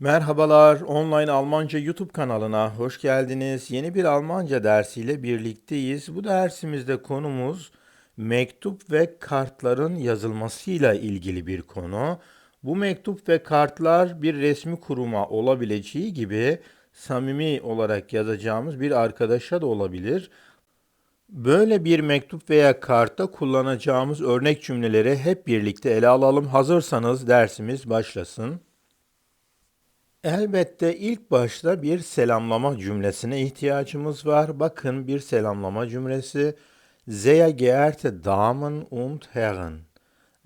Merhabalar, online Almanca YouTube kanalına hoş geldiniz. Yeni bir Almanca dersiyle birlikteyiz. Bu dersimizde konumuz mektup ve kartların yazılmasıyla ilgili bir konu. Bu mektup ve kartlar bir resmi kuruma olabileceği gibi samimi olarak yazacağımız bir arkadaşa da olabilir. Böyle bir mektup veya kartta kullanacağımız örnek cümleleri hep birlikte ele alalım. Hazırsanız dersimiz başlasın. Elbette ilk başta bir selamlama cümlesine ihtiyacımız var. Bakın bir selamlama cümlesi. Sehr geehrte Damen und Herren.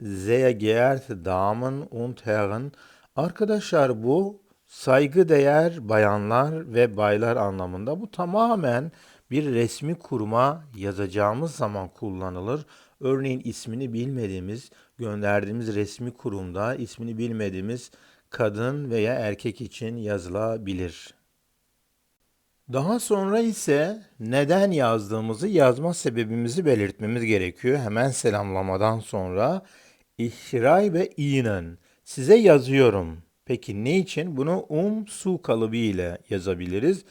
Sehr geehrte Damen und Herren. Arkadaşlar bu saygıdeğer bayanlar ve baylar anlamında. Bu tamamen bir resmi kuruma yazacağımız zaman kullanılır. Örneğin ismini bilmediğimiz, gönderdiğimiz resmi kurumda ismini bilmediğimiz kadın veya erkek için yazılabilir. Daha sonra ise neden yazdığımızı yazma sebebimizi belirtmemiz gerekiyor. Hemen selamlamadan sonra Ich schreibe Ihnen. Size yazıyorum. Peki ne için? Bunu um su kalıbı ile yazabiliriz.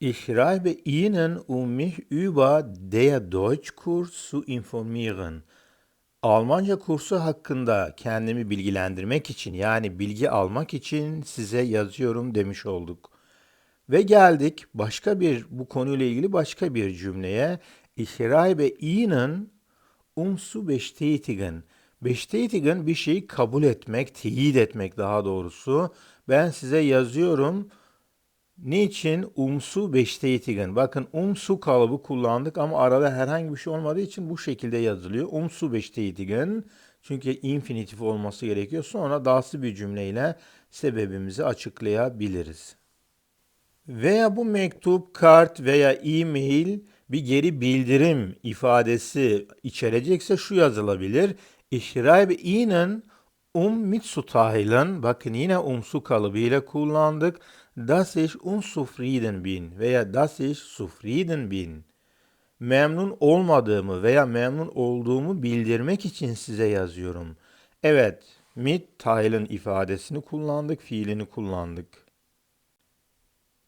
Ich schreibe Ihnen um mich über der Deutschkurs zu informieren. Almanca kursu hakkında kendimi bilgilendirmek için yani bilgi almak için size yazıyorum demiş olduk. Ve geldik başka bir bu konuyla ilgili başka bir cümleye. Ich schreibe Ihnen um zu bestätigen. Bestätigen bir şeyi kabul etmek, teyit etmek daha doğrusu. Ben size yazıyorum. Niçin umsu beşteytigen? Bakın umsu kalıbı kullandık ama arada herhangi bir şey olmadığı için bu şekilde yazılıyor. Umsu beşteytigen. Çünkü infinitif olması gerekiyor. Sonra dahsı bir cümleyle sebebimizi açıklayabiliriz. Veya bu mektup, kart veya e-mail bir geri bildirim ifadesi içerecekse şu yazılabilir. Ich schreibe Ihnen um mitzuteilen. Bakın yine umsu kalıbıyla kullandık. Dass ich unzufrieden bin veya dass ich zufrieden bin. Memnun olmadığımı veya memnun olduğumu bildirmek için size yazıyorum. Evet, mitteilen ifadesini kullandık, fiilini kullandık.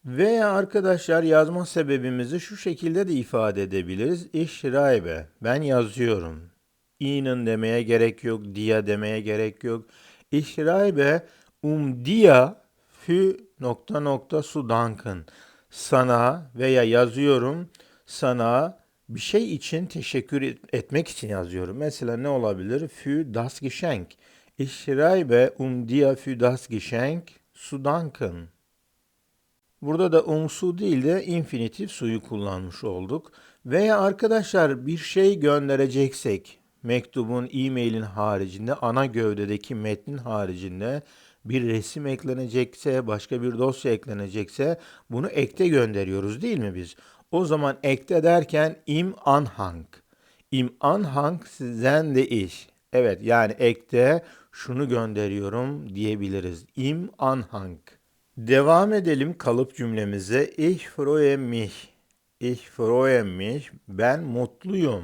Veya arkadaşlar yazma sebebimizi şu şekilde de ifade edebiliriz. Ich schreibe, ben yazıyorum. Ihnen demeye gerek yok, dia demeye gerek yok. Ich schreibe um dir für nokta nokta su danken. Sana veya yazıyorum sana bir şey için teşekkür etmek için yazıyorum. Mesela ne olabilir? Für das Geschenk. Ich schreibe um dir für das Geschenk zu danken. Burada da umsu değil de infinitif suyu kullanmış olduk. Veya arkadaşlar bir şey göndereceksek, mektubun, e-mailin haricinde, ana gövdedeki metnin haricinde bir resim eklenecekse, başka bir dosya eklenecekse bunu ekte gönderiyoruz değil mi biz? O zaman ekte derken im anhang. Im anhang sizden de iş. Evet yani ekte şunu gönderiyorum diyebiliriz. Im anhang. Devam edelim kalıp cümlemize. Ich freue mich. Ich freue mich. Ben mutluyum.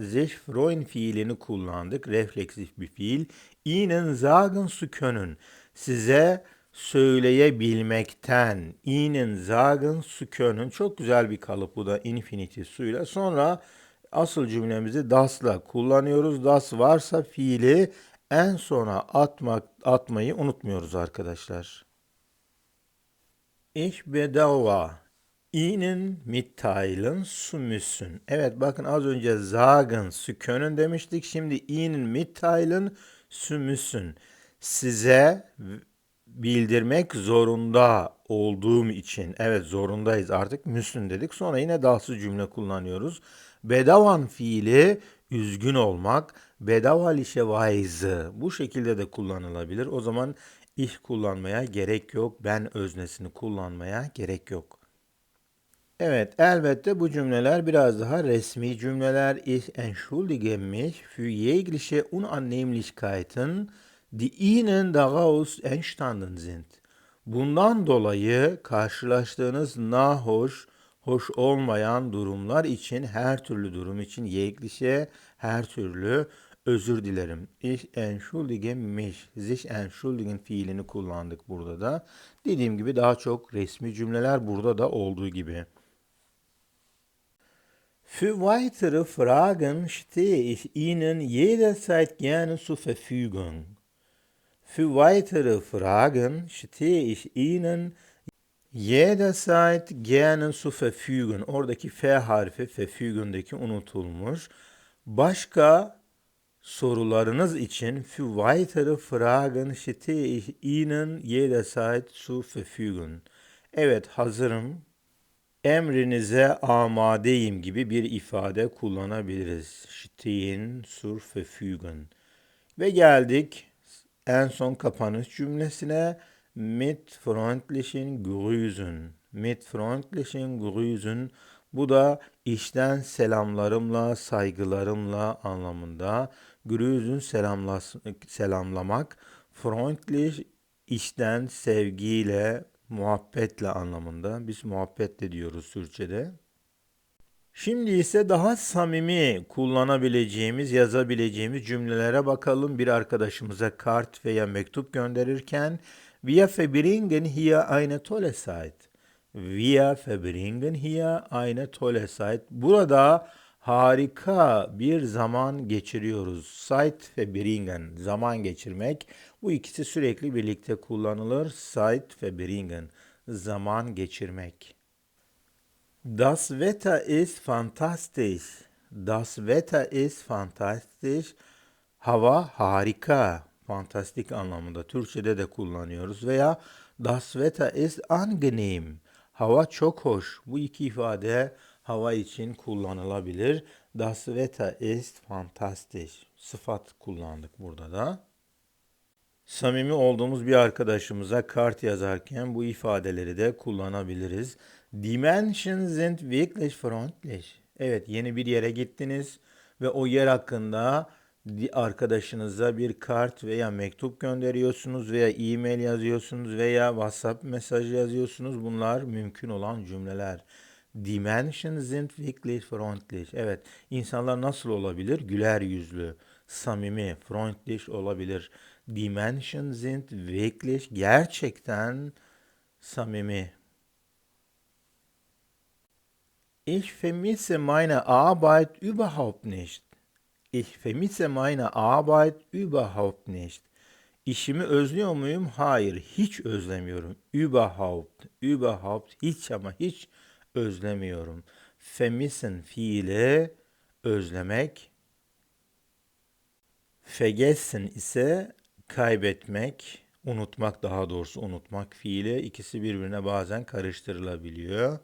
Sich freuen fiilini kullandık. Refleksif bir fiil. Ihnen sagen zu können size söyleyebilmekten ihnen sagen zu können çok güzel bir kalıp bu da infinitif suyla. Sonra asıl cümlemizi das'la kullanıyoruz. Das varsa fiili en sona atmak atmayı unutmuyoruz arkadaşlar. Ich bedauere Ihnen mitteilen zu müssen. Evet bakın az önce sagen zu können demiştik. Şimdi Ihnen mitteilen zu müssen size bildirmek zorunda olduğum için. Evet zorundayız artık müslün dedik. Sonra yine dahsız cümle kullanıyoruz. Bedavan fiili üzgün olmak. Bedavalische Bu şekilde de kullanılabilir. O zaman ich kullanmaya gerek yok. Ben öznesini kullanmaya gerek yok. Evet, elbette bu cümleler biraz daha resmi cümleler. Ich entschuldige mich für jegliche Unannehmlichkeiten die ihnen daraus entstanden sind. Bundan dolayı karşılaştığınız nahoş, hoş olmayan durumlar için her türlü durum için yeklishe her türlü Özür dilerim. Ich entschuldige mich. Sich entschuldigen fiilini kullandık burada da. Dediğim gibi daha çok resmi cümleler burada da olduğu gibi. Für weitere Fragen stehe ich Ihnen jederzeit gerne zur Verfügung. Für weitere Fragen stehe ich Ihnen jederzeit gerne zur Verfügung. Oradaki F harfi verfügundaki unutulmuş. Başka sorularınız için für weitere Fragen stehe ich Ihnen jederzeit zur Verfügung. Evet hazırım. Emrinize amadeyim gibi bir ifade kullanabiliriz. Stehen zur Verfügung. Ve geldik en son kapanış cümlesine mit freundlichen Grüßen. Mit freundlichen Grüßen. Bu da işten selamlarımla, saygılarımla anlamında. Grüßen selamlas selamlamak. Freundlich işten sevgiyle, muhabbetle anlamında. Biz muhabbetle diyoruz Türkçe'de. Şimdi ise daha samimi kullanabileceğimiz, yazabileceğimiz cümlelere bakalım. Bir arkadaşımıza kart veya mektup gönderirken Wir verbringen hier eine tolle Zeit. Wir verbringen hier eine tolle Zeit. Burada harika bir zaman geçiriyoruz. Zeit verbringen, zaman geçirmek. Bu ikisi sürekli birlikte kullanılır. Zeit verbringen, zaman geçirmek. Das Wetter ist fantastisch. Das Wetter ist fantastisch. Hava harika. Fantastik anlamında Türkçede de kullanıyoruz veya Das Wetter ist angenehm. Hava çok hoş. Bu iki ifade hava için kullanılabilir. Das Wetter ist fantastisch. Sıfat kullandık burada da. Samimi olduğumuz bir arkadaşımıza kart yazarken bu ifadeleri de kullanabiliriz. Die Menschen sind wirklich freundlich. Evet yeni bir yere gittiniz ve o yer hakkında arkadaşınıza bir kart veya mektup gönderiyorsunuz veya e-mail yazıyorsunuz veya WhatsApp mesajı yazıyorsunuz. Bunlar mümkün olan cümleler. Die Menschen sind wirklich freundlich. Evet, insanlar nasıl olabilir? Güler yüzlü, samimi, freundlich olabilir. Die Menschen sind wirklich gerçekten samimi. Ich vermisse meine Arbeit überhaupt nicht. Ich vermisse meine Arbeit überhaupt nicht. İşimi özlüyor muyum? Hayır, hiç özlemiyorum. Überhaupt, überhaupt, hiç ama hiç özlemiyorum. Vermissen fiili özlemek. Vergessen ise kaybetmek, unutmak daha doğrusu unutmak fiili. İkisi birbirine bazen karıştırılabiliyor.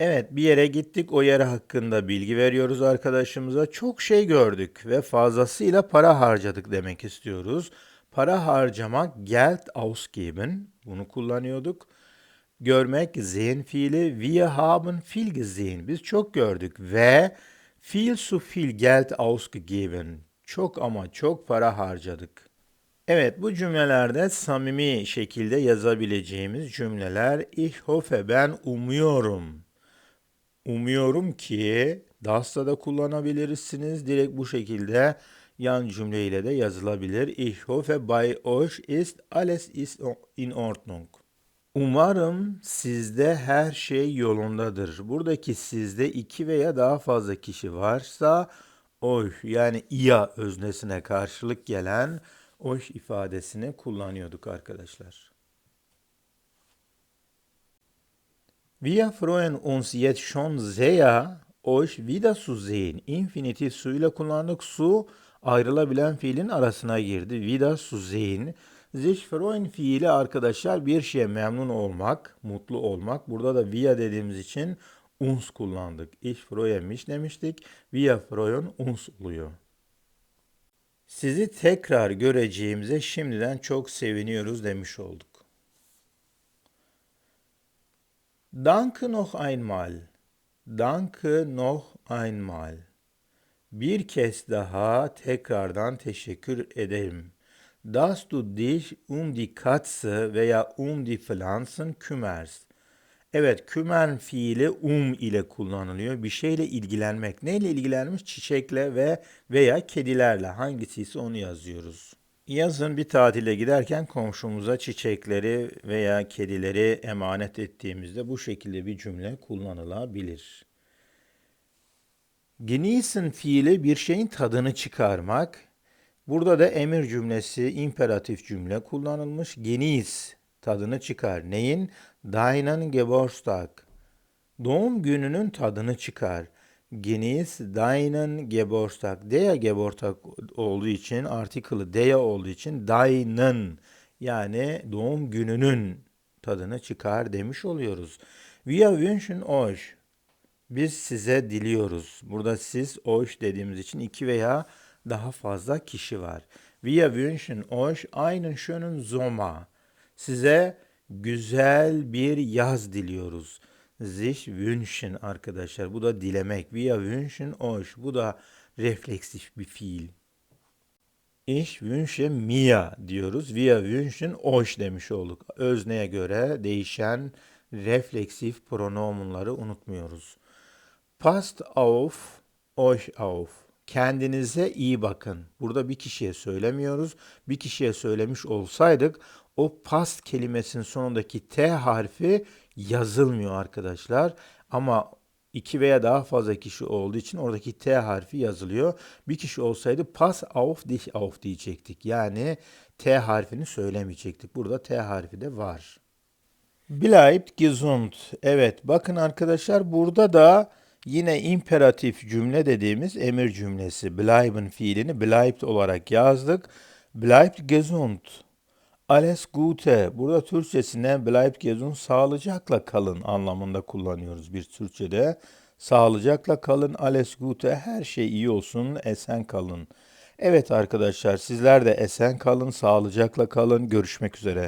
Evet bir yere gittik o yer hakkında bilgi veriyoruz arkadaşımıza. Çok şey gördük ve fazlasıyla para harcadık demek istiyoruz. Para harcamak Geld ausgeben bunu kullanıyorduk. Görmek sehen fiili wir haben viel gesehen. Biz çok gördük ve viel zu viel Geld ausgegeben. Çok ama çok para harcadık. Evet bu cümlelerde samimi şekilde yazabileceğimiz cümleler ich hoffe ben umuyorum Umuyorum ki DAS'ta da kullanabilirsiniz. Direkt bu şekilde yan cümleyle de yazılabilir. Ich hoffe bei euch ist alles ist in Ordnung. Umarım sizde her şey yolundadır. Buradaki sizde iki veya daha fazla kişi varsa euch yani ia öznesine karşılık gelen euch ifadesini kullanıyorduk arkadaşlar. Wir freuen uns jetzt schon sehr, euch wiederzusehen. Infinitif su ile kullandık. Su ayrılabilen fiilin arasına girdi. Wieder zu sehen. Sich freuen fiili arkadaşlar bir şeye memnun olmak, mutlu olmak. Burada da wir dediğimiz için uns kullandık. Ich freue mich demiştik. Wir freuen uns oluyor. Sizi tekrar göreceğimize şimdiden çok seviniyoruz demiş olduk. Danke noch einmal. Danke noch einmal. Bir kez daha tekrardan teşekkür ederim. Dass du dich um die Katze veya um die Pflanzen kümmerst. Evet, kümen fiili um ile kullanılıyor. Bir şeyle ilgilenmek. Neyle ilgilenmiş? Çiçekle ve veya kedilerle. Hangisi ise onu yazıyoruz. Yazın bir tatile giderken komşumuza çiçekleri veya kedileri emanet ettiğimizde bu şekilde bir cümle kullanılabilir. Genießen fiili bir şeyin tadını çıkarmak. Burada da emir cümlesi, imperatif cümle kullanılmış. Genieß tadını çıkar. Neyin? Deinen Geburtstag. Doğum gününün tadını çıkar. Genieß deinen Geburtstag. Der Geburtstag olduğu için, article'ı der olduğu için deinen yani doğum gününün tadını çıkar demiş oluyoruz. Wir wünschen euch biz size diliyoruz. Burada siz euch dediğimiz için iki veya daha fazla kişi var. Wir wünschen euch einen schönen Sommer. Size güzel bir yaz diliyoruz. Sich wünschen arkadaşlar. Bu da dilemek. Wir wünschen euch. Bu da refleksif bir fiil. Ich wünsche mir diyoruz. Wir wünschen euch demiş olduk. Özneye göre değişen refleksif pronomunları unutmuyoruz. Passt auf, euch auf. Kendinize iyi bakın. Burada bir kişiye söylemiyoruz. Bir kişiye söylemiş olsaydık o past kelimesinin sonundaki T harfi yazılmıyor arkadaşlar. Ama iki veya daha fazla kişi olduğu için oradaki T harfi yazılıyor. Bir kişi olsaydı pass auf dich auf diyecektik. Yani T harfini söylemeyecektik. Burada T harfi de var. Bleibt gesund. Evet bakın arkadaşlar burada da yine imperatif cümle dediğimiz emir cümlesi. Bleiben fiilini bleibt olarak yazdık. Bleibt gesund. Alles Gute. Burada Türkçesine bleibt gesund sağlıcakla kalın anlamında kullanıyoruz bir Türkçede. Sağlıcakla kalın, alles Gute, her şey iyi olsun, esen kalın. Evet arkadaşlar sizler de esen kalın, sağlıcakla kalın. Görüşmek üzere.